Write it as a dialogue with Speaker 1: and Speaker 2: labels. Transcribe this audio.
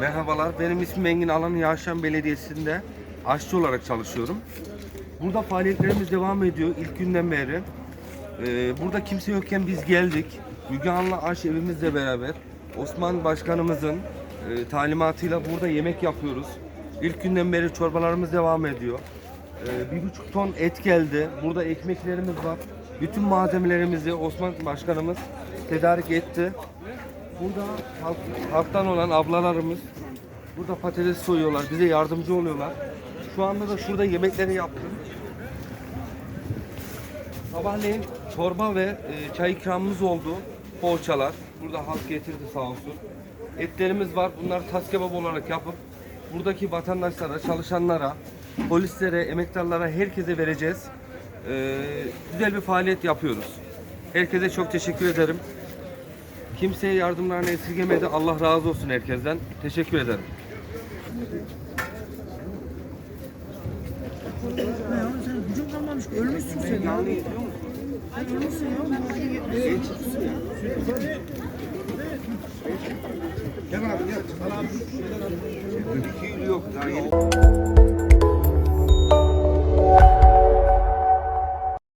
Speaker 1: Merhabalar, benim ismim Engin Alan Yağışan Belediyesi'nde aşçı olarak çalışıyorum. Burada faaliyetlerimiz devam ediyor ilk günden beri. Ee, burada kimse yokken biz geldik. Müge Anlı Aş evimizle beraber Osman Başkanımızın e, talimatıyla burada yemek yapıyoruz. İlk günden beri çorbalarımız devam ediyor. Ee, bir buçuk ton et geldi. Burada ekmeklerimiz var. Bütün malzemelerimizi Osman Başkanımız tedarik etti. Burada halk, halktan olan ablalarımız burada patates soyuyorlar, bize yardımcı oluyorlar. Şu anda da şurada yemekleri yaptım. Sabahleyin çorba ve e, çay ikramımız oldu. Poğaçalar. Burada halk getirdi sağ olsun. Etlerimiz var. Bunları tas kebap olarak yapıp buradaki vatandaşlara, çalışanlara, polislere, emektarlara, herkese vereceğiz. E, güzel bir faaliyet yapıyoruz. Herkese çok teşekkür ederim. Kimseye yardımlarını esirgemedi. Allah razı olsun herkesten. Teşekkür ederim.
Speaker 2: Ne ya sen gücün kalmamış ölmüşsün sen ya. Sen ölmüşsün ya.
Speaker 1: Gel abi gel. Yok daha yeni.